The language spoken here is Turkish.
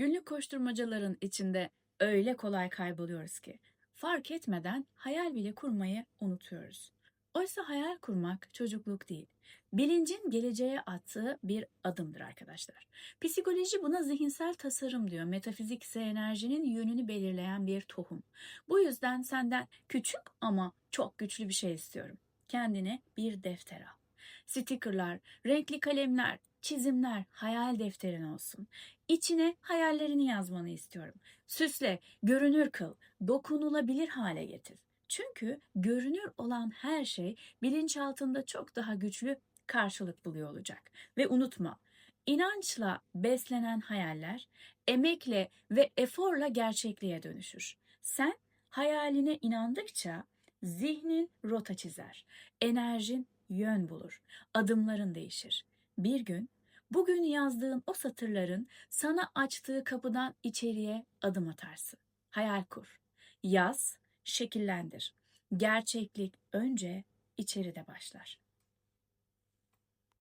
Günlük koşturmacaların içinde öyle kolay kayboluyoruz ki fark etmeden hayal bile kurmayı unutuyoruz. Oysa hayal kurmak çocukluk değil. Bilincin geleceğe attığı bir adımdır arkadaşlar. Psikoloji buna zihinsel tasarım diyor. Metafizik ise enerjinin yönünü belirleyen bir tohum. Bu yüzden senden küçük ama çok güçlü bir şey istiyorum. Kendine bir defter al. Stickerlar, renkli kalemler, çizimler hayal defterin olsun. İçine hayallerini yazmanı istiyorum. Süsle, görünür kıl, dokunulabilir hale getir. Çünkü görünür olan her şey bilinçaltında çok daha güçlü karşılık buluyor olacak. Ve unutma, inançla beslenen hayaller emekle ve eforla gerçekliğe dönüşür. Sen hayaline inandıkça zihnin rota çizer, enerjin yön bulur, adımların değişir. Bir gün bugün yazdığın o satırların sana açtığı kapıdan içeriye adım atarsın. Hayal kur, yaz, şekillendir. Gerçeklik önce içeride başlar.